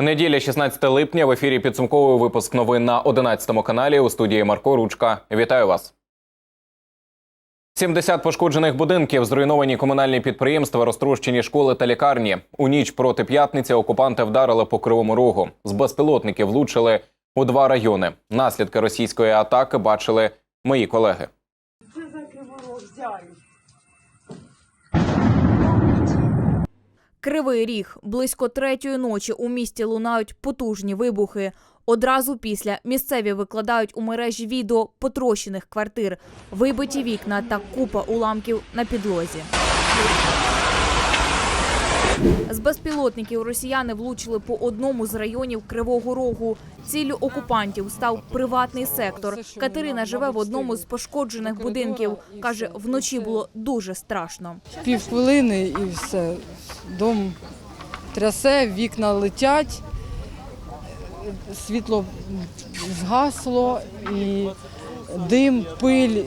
Неділя, 16 липня, в ефірі підсумковий випуск новин на 11 каналі у студії Марко Ручка. Вітаю вас. 70 пошкоджених будинків, зруйновані комунальні підприємства, розтрощені школи та лікарні. У ніч проти п'ятниці окупанти вдарили по кривому рогу. З безпілотників влучили у два райони. Наслідки російської атаки бачили мої колеги. Кривий ріг близько третьої ночі у місті лунають потужні вибухи. Одразу після місцеві викладають у мережі відео потрощених квартир, вибиті вікна та купа уламків на підлозі. З безпілотників росіяни влучили по одному з районів Кривого Рогу. Ціллю окупантів став приватний сектор. Катерина живе в одному з пошкоджених будинків. каже, вночі було дуже страшно. півхвилини і все. Дом трясе, вікна летять, світло згасло і дим, пиль.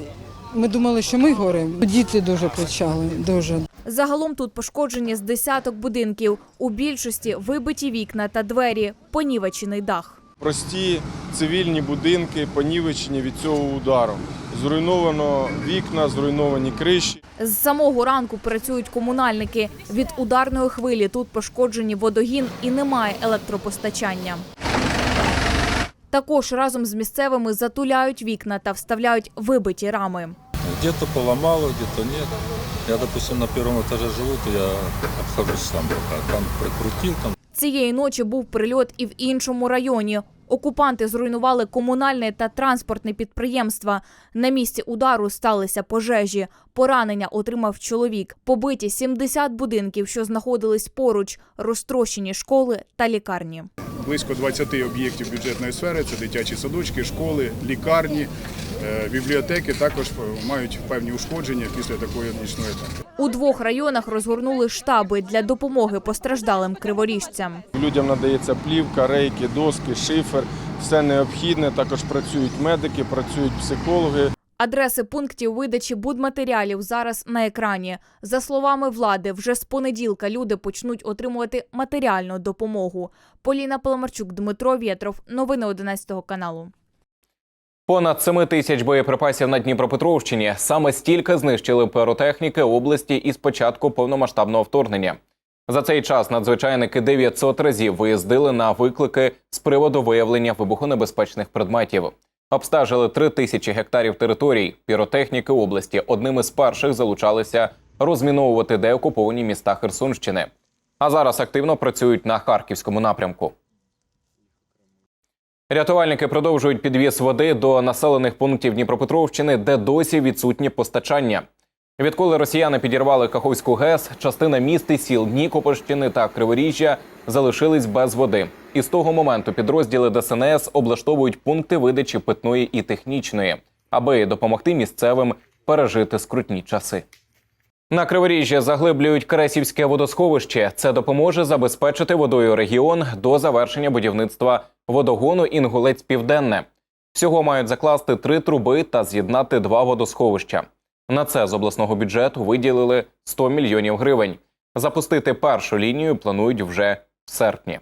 Ми думали, що ми горимо. Діти дуже кричали, дуже. Загалом тут пошкоджені з десяток будинків. У більшості вибиті вікна та двері, понівечений дах. Прості цивільні будинки понівечені від цього удару. Зруйновано вікна, зруйновані криші. З самого ранку працюють комунальники. Від ударної хвилі тут пошкоджені водогін і немає електропостачання. Також разом з місцевими затуляють вікна та вставляють вибиті рами. Где-то поломало, где-то нет. Я, допустим, на первом этаже живу, то я обхожусь сам пока. Там прикрутил, там Цієї ночі був прильот і в іншому районі. Окупанти зруйнували комунальне та транспортне підприємства. На місці удару сталися пожежі. Поранення отримав чоловік. Побиті 70 будинків, що знаходились поруч, розтрощені школи та лікарні. Близько 20 об'єктів бюджетної сфери це дитячі садочки, школи, лікарні, е, бібліотеки також мають певні ушкодження після такої нічної атаки. У двох районах розгорнули штаби для допомоги постраждалим криворіжцям. Людям надається плівка, рейки, доски, шифер, все необхідне. Також працюють медики, працюють психологи. Адреси пунктів видачі будматеріалів зараз на екрані. За словами влади, вже з понеділка люди почнуть отримувати матеріальну допомогу. Поліна Паламарчук, Дмитро Вєтров. Новини 11 каналу. Понад 7 тисяч боєприпасів на Дніпропетровщині. Саме стільки знищили піротехніки області із початку повномасштабного вторгнення. За цей час надзвичайники 900 разів виїздили на виклики з приводу виявлення вибухонебезпечних предметів. Обстежили 3 тисячі гектарів територій. Піротехніки області одним із перших залучалися розміновувати деокуповані міста Херсонщини. А зараз активно працюють на харківському напрямку. Рятувальники продовжують підвіз води до населених пунктів Дніпропетровщини, де досі відсутні постачання. Відколи росіяни підірвали Каховську ГЕС, частина міст і сіл Нікопольщини та Криворіжжя залишились без води. І з того моменту підрозділи ДСНС облаштовують пункти видачі питної і технічної, аби допомогти місцевим пережити скрутні часи. На Криворіжжі заглиблюють Кресівське водосховище. Це допоможе забезпечити водою регіон до завершення будівництва водогону Інгулець Південне. Всього мають закласти три труби та з'єднати два водосховища. На це з обласного бюджету виділили 100 мільйонів гривень. Запустити першу лінію планують вже в серпні.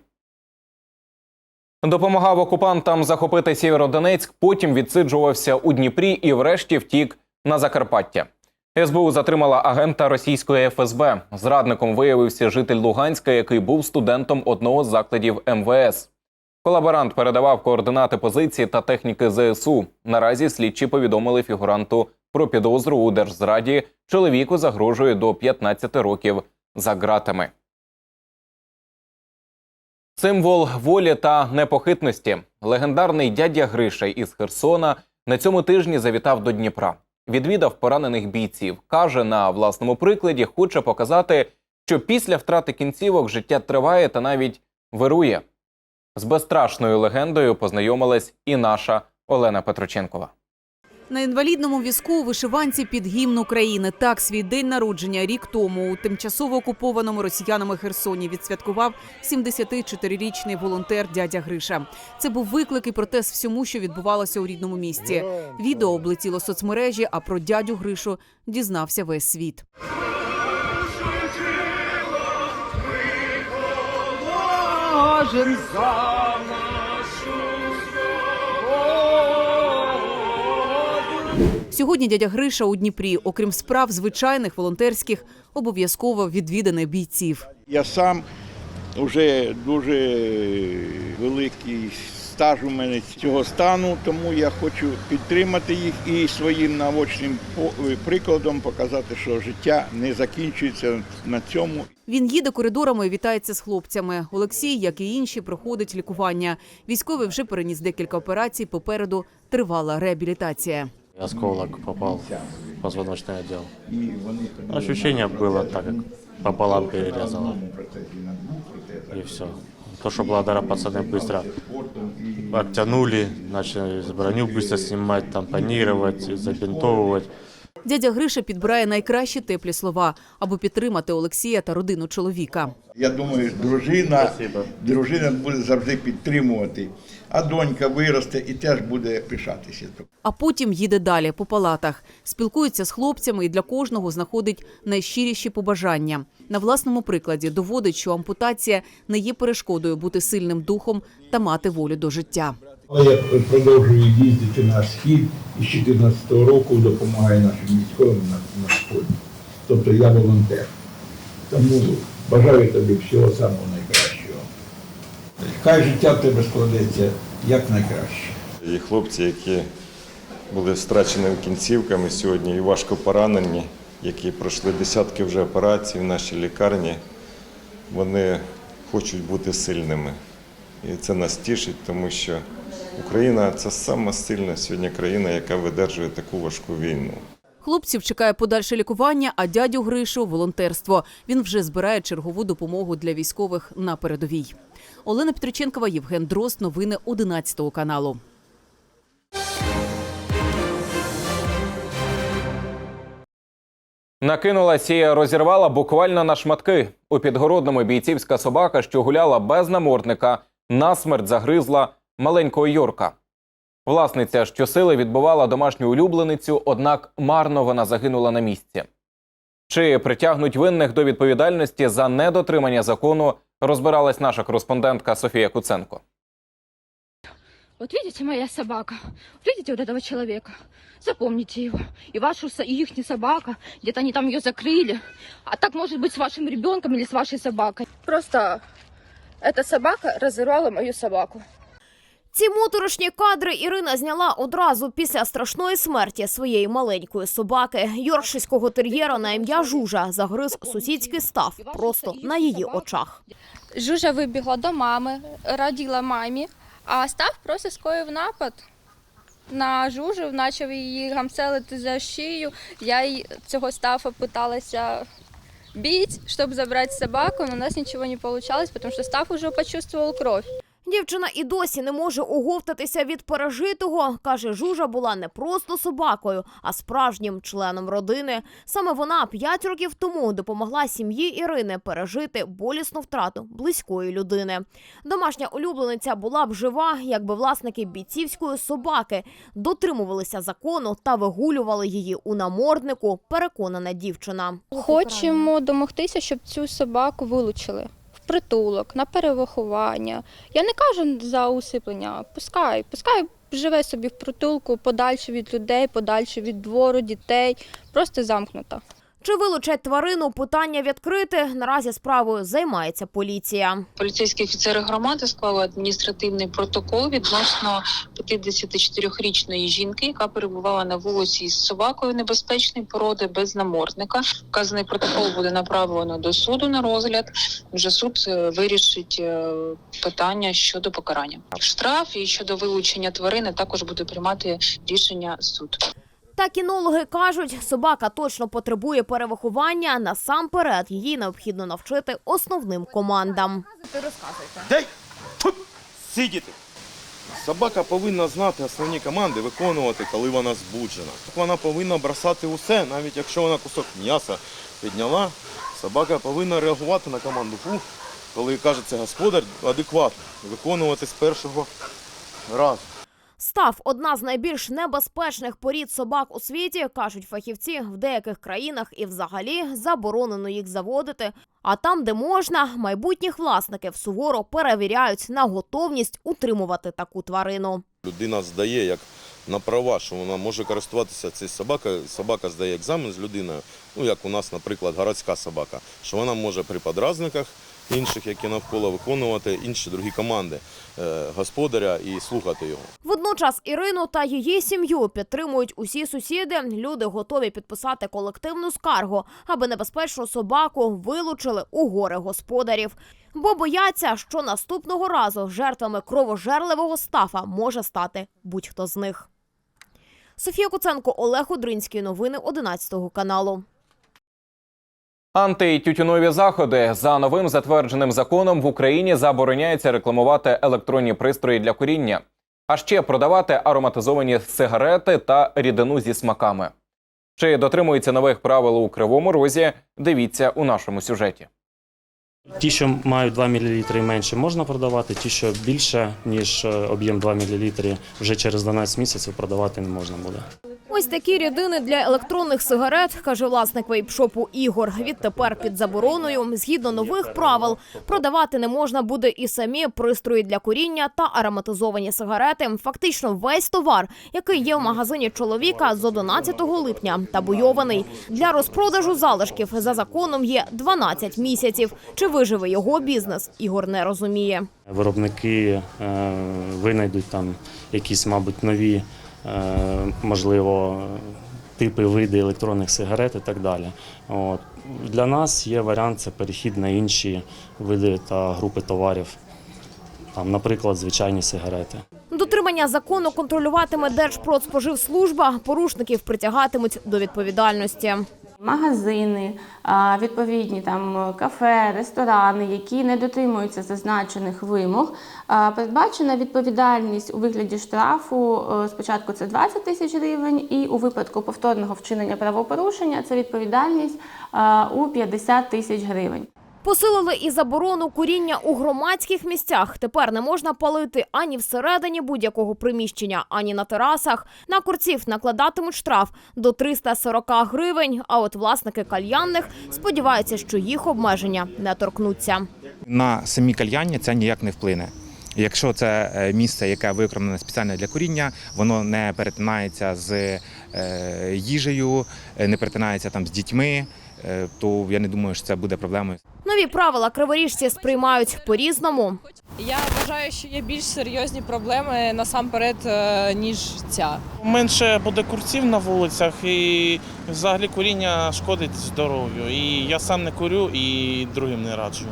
Допомагав окупантам захопити Сєвєродонецьк, потім відсиджувався у Дніпрі і врешті втік на Закарпаття. СБУ затримала агента російської ФСБ. Зрадником виявився житель Луганська, який був студентом одного з закладів МВС. Колаборант передавав координати позиції та техніки ЗСУ. Наразі слідчі повідомили фігуранту про підозру у держзраді. Чоловіку загрожує до 15 років за ґратами. Символ волі та непохитності. Легендарний дядя Гриша із Херсона на цьому тижні завітав до Дніпра. Відвідав поранених бійців. Каже, на власному прикладі хоче показати, що після втрати кінцівок життя триває та навіть вирує. З безстрашною легендою познайомилась і наша Олена Петроченкова. На інвалідному візку у вишиванці під гімн України. Так свій день народження рік тому у тимчасово окупованому росіянами Херсоні відсвяткував 74-річний волонтер дядя Гриша. Це був виклик і протест всьому, що відбувалося у рідному місті. Відео облетіло соцмережі, а про дядю Гришу дізнався весь світ. Кожен за Сьогодні дядя Гриша у Дніпрі, окрім справ звичайних волонтерських, обов'язково відвідане бійців. Я сам вже дуже великий стаж у мене цього стану, тому я хочу підтримати їх і своїм наочним по- прикладом показати, що життя не закінчується на цьому. Він їде коридорами і вітається з хлопцями. Олексій, як і інші, проходить лікування. Військовий вже переніс декілька операцій. Попереду тривала реабілітація. Осколок попал в позвоночный отдел. Ощущение было так, как пополам перерезало. И все. То, что благодаря пацаны быстро оттянули, начали броню быстро снимать, тампонировать, забинтовывать. Дядя Гриша підбирає найкращі теплі слова, аби підтримати Олексія та родину чоловіка. Я думаю, дружина, дружина буде завжди підтримувати, а донька виросте і теж буде пишатися. А потім їде далі по палатах, спілкується з хлопцями і для кожного знаходить найщиріші побажання. На власному прикладі доводить, що ампутація не є перешкодою бути сильним духом та мати волю до життя. Але я продовжую їздити на схід і з 2014 року допомагаю нашим військовим на, на сході. Тобто я волонтер. Тому бажаю тобі всього самого найкращого. Хай життя в тебе складеться як найкраще. І хлопці, які були втраченими кінцівками сьогодні і важко поранені, які пройшли десятки вже операцій в нашій лікарні, вони хочуть бути сильними. І це нас тішить, тому що Україна це сама сильна сьогодні країна, яка видержує таку важку війну. Хлопців чекає подальше лікування, а дядю Гришу волонтерство. Він вже збирає чергову допомогу для військових на передовій. Олена Петриченкова, Євген Дрозд. Новини 11 каналу. Накинулась і розірвала буквально на шматки. У підгородному бійцівська собака, що гуляла без намордника, насмерть загризла маленького Йорка. Власниця щосили відбувала домашню улюбленицю, однак марно вона загинула на місці. Чи притягнуть винних до відповідальності за недотримання закону, розбиралась наша кореспондентка Софія Куценко. Вот видите, моя собака. Видите вот этого человека? Запомните его. И вашу, со- и ихнюю собака. Где-то они там ее закрыли. А так может быть с вашим ребенком или с вашей собакой. Просто эта собака разорвала мою собаку. Ці моторошні кадри Ірина зняла одразу після страшної смерті своєї маленької собаки. Йоркширського тер'єра на ім'я Жужа загриз сусідський став просто на її очах. Жужа вибігла до мами, раділа мамі, а став просто скоїв напад на жужу, почав її гамселити за шию. Я й цього стафа питалася бить, щоб забрати собаку, але у нас нічого не вийшло, тому що став уже почувствував кров. Дівчина і досі не може оговтатися від пережитого. Каже, Жужа була не просто собакою, а справжнім членом родини. Саме вона п'ять років тому допомогла сім'ї Ірини пережити болісну втрату близької людини. Домашня улюблениця була б жива, якби власники бійцівської собаки дотримувалися закону та вигулювали її у наморднику. Переконана дівчина. Хочемо домогтися, щоб цю собаку вилучили притулок, на перевиховання. Я не кажу за усиплення, пускай, пускай живе собі в притулку, подальше від людей, подальше від двору, дітей, просто замкнута. Чи вилучать тварину? Питання відкрите. Наразі справою займається поліція. Поліцейські офіцери громади склали адміністративний протокол відносно 54-річної жінки, яка перебувала на вулиці з собакою небезпечної породи без намордника. Вказаний протокол буде направлено до суду на розгляд. Вже суд е, вирішить е, питання щодо покарання. Штраф і щодо вилучення тварини також буде приймати рішення суд. Та кінологи кажуть, собака точно потребує перевиховання. Насамперед її необхідно навчити основним командам. Сидіти. Собака повинна знати основні команди, виконувати, коли вона збуджена. Вона повинна бросати усе, навіть якщо вона кусок м'яса підняла. Собака повинна реагувати на команду фу, коли каже це господар, адекватно, виконувати з першого разу. Став одна з найбільш небезпечних порід собак у світі, кажуть фахівці. В деяких країнах і взагалі заборонено їх заводити. А там, де можна, майбутніх власників суворо перевіряють на готовність утримувати таку тварину. Людина здає як на права, що вона може користуватися цією собакою. Собака здає екзамен з людиною, ну як у нас, наприклад, городська собака, що вона може при подразниках інших, які навколо виконувати інші другі команди е, господаря і слухати його. Водночас Ірину та її сім'ю підтримують усі сусіди. Люди готові підписати колективну скаргу, аби небезпечну собаку вилучили у гори господарів. Бо бояться, що наступного разу жертвами кровожерливого стафа може стати будь-хто з них. Софія Куценко, Олег Одринський. Новини 11 каналу. Антитютюнові заходи за новим затвердженим законом в Україні забороняється рекламувати електронні пристрої для куріння, а ще продавати ароматизовані сигарети та рідину зі смаками. Чи дотримується нових правил у кривому розі? Дивіться у нашому сюжеті. Ті, що мають 2 мл і менше, можна продавати. Ті, що більше, ніж е, об'єм 2 мл, вже через 12 місяців продавати не можна буде. Ось такі рідини для електронних сигарет, каже власник вейпшопу Ігор. Відтепер під забороною, згідно нових правил, продавати не можна буде і самі пристрої для куріння та ароматизовані сигарети. Фактично весь товар, який є в магазині чоловіка з 11 липня, табуйований. Для розпродажу залишків за законом є 12 місяців. Чи виживе його бізнес? Ігор не розуміє. Виробники е, винайдуть там якісь, мабуть, нові, можливо, типи види електронних сигарет і так далі. От. Для нас є варіант це перехід на інші види та групи товарів. Там, наприклад, звичайні сигарети. Дотримання закону контролюватиме Держпродспоживслужба. Порушників притягатимуть до відповідальності. Магазини, відповідні там кафе, ресторани, які не дотримуються зазначених вимог, передбачена відповідальність у вигляді штрафу. е, Спочатку це 20 тисяч гривень, і у випадку повторного вчинення правопорушення це відповідальність у 50 тисяч гривень. Посилили і заборону куріння у громадських місцях. Тепер не можна палити ані всередині будь-якого приміщення, ані на терасах. На курців накладатимуть штраф до 340 гривень. А от власники кальянних сподіваються, що їх обмеження не торкнуться. На самі кальяння це ніяк не вплине. Якщо це е, місце, яке виконане спеціально для куріння, воно не перетинається з їжею, е, не перетинається там з дітьми, е, то я не думаю, що це буде проблемою. Нові правила криворіжці сприймають по-різному. Я вважаю, що є більш серйозні проблеми насамперед, е, ніж ця. Менше буде курців на вулицях і взагалі куріння шкодить здоров'ю. І я сам не курю і другим не раджу.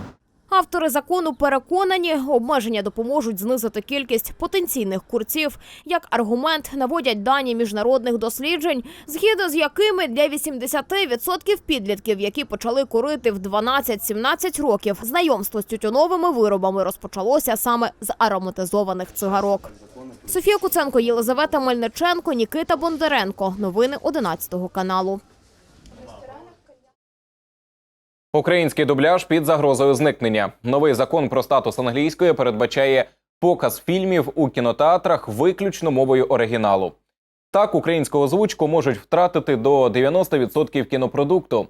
Автори закону переконані, обмеження допоможуть знизити кількість потенційних курців. Як аргумент наводять дані міжнародних досліджень, згідно з якими для 80% підлітків, які почали курити в 12-17 років, знайомство з тютюновими виробами розпочалося саме з ароматизованих цигарок. Софія Куценко, Єлизавета Мельниченко, Нікита Бондаренко. Новини 11 каналу. Український дубляж під загрозою зникнення. Новий закон про статус англійської передбачає показ фільмів у кінотеатрах виключно мовою оригіналу. Так, українську озвучку можуть втратити до 90% кінопродукту.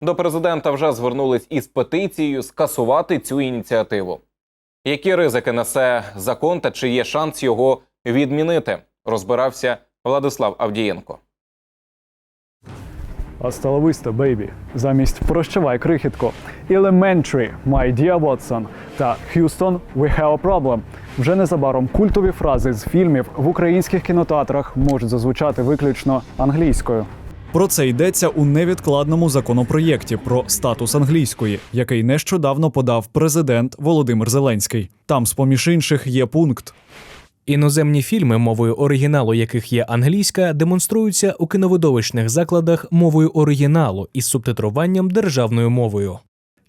До президента вже звернулись із петицією скасувати цю ініціативу. Які ризики несе закон та чи є шанс його відмінити? Розбирався Владислав Авдієнко. Асталовиста, бейбі. Замість прощавай крихітко. Elementary, My Dear Watson та Houston, We Have a Problem. Вже незабаром культові фрази з фільмів в українських кінотеатрах можуть зазвучати виключно англійською. Про це йдеться у невідкладному законопроєкті про статус англійської, який нещодавно подав президент Володимир Зеленський. Там, з поміж інших, є пункт. Іноземні фільми, мовою оригіналу яких є англійська, демонструються у кіновидовищних закладах мовою оригіналу із субтитруванням державною мовою.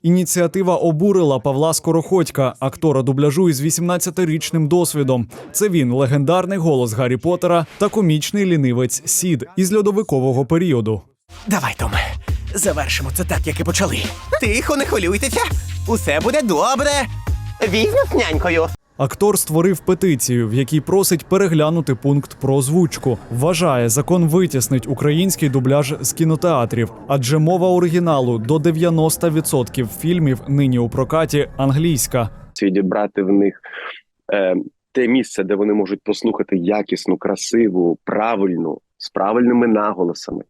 Ініціатива обурила Павла Скороходька, актора дубляжу із 18-річним досвідом. Це він легендарний голос Гаррі Поттера та комічний лінивець Сід із льодовикового періоду. Давай, Томе, завершимо це так, як і почали. Тихо, не хвилюйтеся. Усе буде добре. Візьму з нянькою. Актор створив петицію, в якій просить переглянути пункт про озвучку. Вважає, закон витіснить український дубляж з кінотеатрів, адже мова оригіналу до 90% фільмів нині у прокаті англійська. відібрати в них е, те місце, де вони можуть послухати якісну, красиву, правильну, з правильними наголосами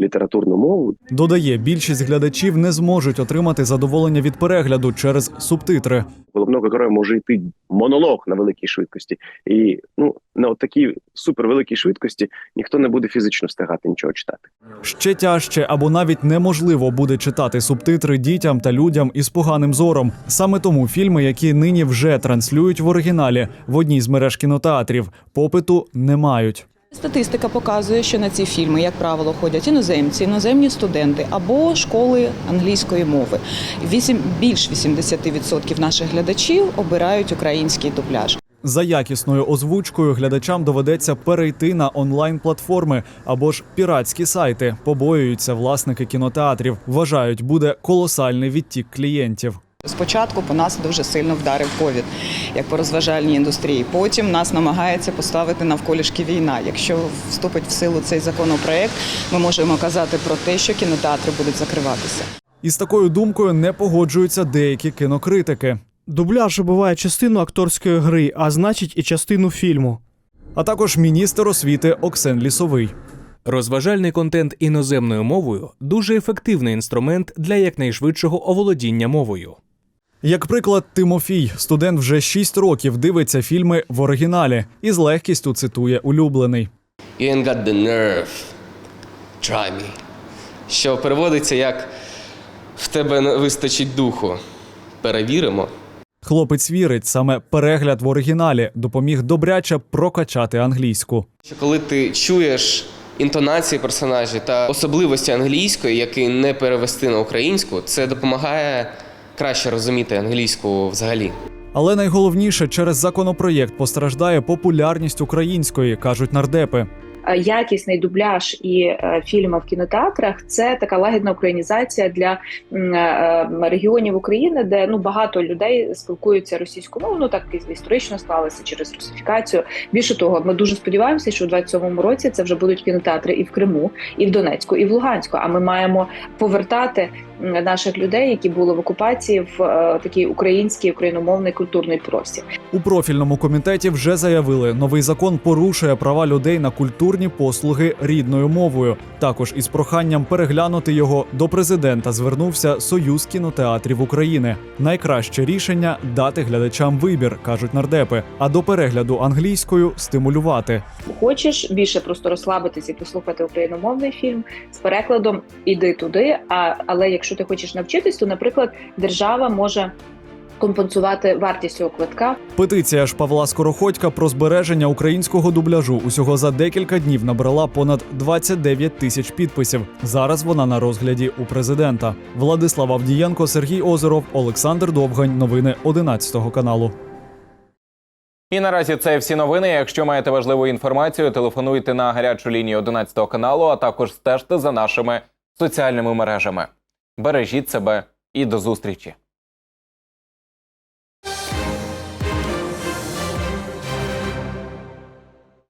літературну мову. Додає, більшість глядачів не зможуть отримати задоволення від перегляду через субтитри. Головного героя може йти монолог на великій швидкості, і ну на такій супервеликій швидкості ніхто не буде фізично встигати нічого читати. Ще тяжче або навіть неможливо буде читати субтитри дітям та людям із поганим зором. Саме тому фільми, які нині вже транслюють в оригіналі в одній з мереж кінотеатрів, попиту не мають. Статистика показує, що на ці фільми, як правило, ходять іноземці, іноземні студенти або школи англійської мови. Вісім більш 80% наших глядачів обирають український дубляж. За якісною озвучкою глядачам доведеться перейти на онлайн-платформи або ж піратські сайти. Побоюються власники кінотеатрів. Вважають, буде колосальний відтік клієнтів. Спочатку по нас дуже сильно вдарив ковід, як по розважальній індустрії. Потім нас намагається поставити навколішки війна. Якщо вступить в силу цей законопроект, ми можемо казати про те, що кінотеатри будуть закриватися. Із такою думкою не погоджуються деякі кінокритики. Дубляж убиває частину акторської гри, а значить і частину фільму. А також міністр освіти Оксен Лісовий. Розважальний контент іноземною мовою дуже ефективний інструмент для якнайшвидшого оволодіння мовою. Як приклад, Тимофій, студент вже 6 років дивиться фільми в оригіналі і з легкістю цитує улюблений. You ain't got the nerve. Try me. Що переводиться як в тебе не вистачить духу. Перевіримо. Хлопець вірить, саме перегляд в оригіналі допоміг добряче прокачати англійську. Що коли ти чуєш інтонації персонажів та особливості англійської, які не перевести на українську, це допомагає краще розуміти англійську взагалі. Але найголовніше через законопроєкт постраждає популярність української, кажуть нардепи. Е, якісний дубляж і е, фільми в кінотеатрах це така лагідна українізація для е, регіонів України, де ну багато людей спілкуються російською мовою. Ну так і історично склалося через русифікацію. Більше того, ми дуже сподіваємося, що у 27-му році це вже будуть кінотеатри і в Криму, і в Донецьку, і в Луганську. А ми маємо повертати наших людей, які були в окупації, в такий український україномовний культурний простір. У профільному комітеті вже заявили, новий закон порушує права людей на культурні послуги рідною мовою. Також із проханням переглянути його до президента звернувся Союз кінотеатрів України. Найкраще рішення дати глядачам вибір, кажуть нардепи. А до перегляду англійською стимулювати. Хочеш більше просто розслабитися і послухати україномовний фільм з перекладом іди туди. А але якщо ти хочеш навчитись, то наприклад держава може компенсувати вартість цього квитка. Петиція ж Павла Скороходька про збереження українського дубляжу усього за декілька днів набрала понад 29 тисяч підписів. Зараз вона на розгляді у президента. Владислав Авдієнко, Сергій Озеров, Олександр Довгань. Новини 11 каналу. І наразі це всі новини. Якщо маєте важливу інформацію, телефонуйте на гарячу лінію 11 каналу, а також стежте за нашими соціальними мережами. Бережіть себе і до зустрічі!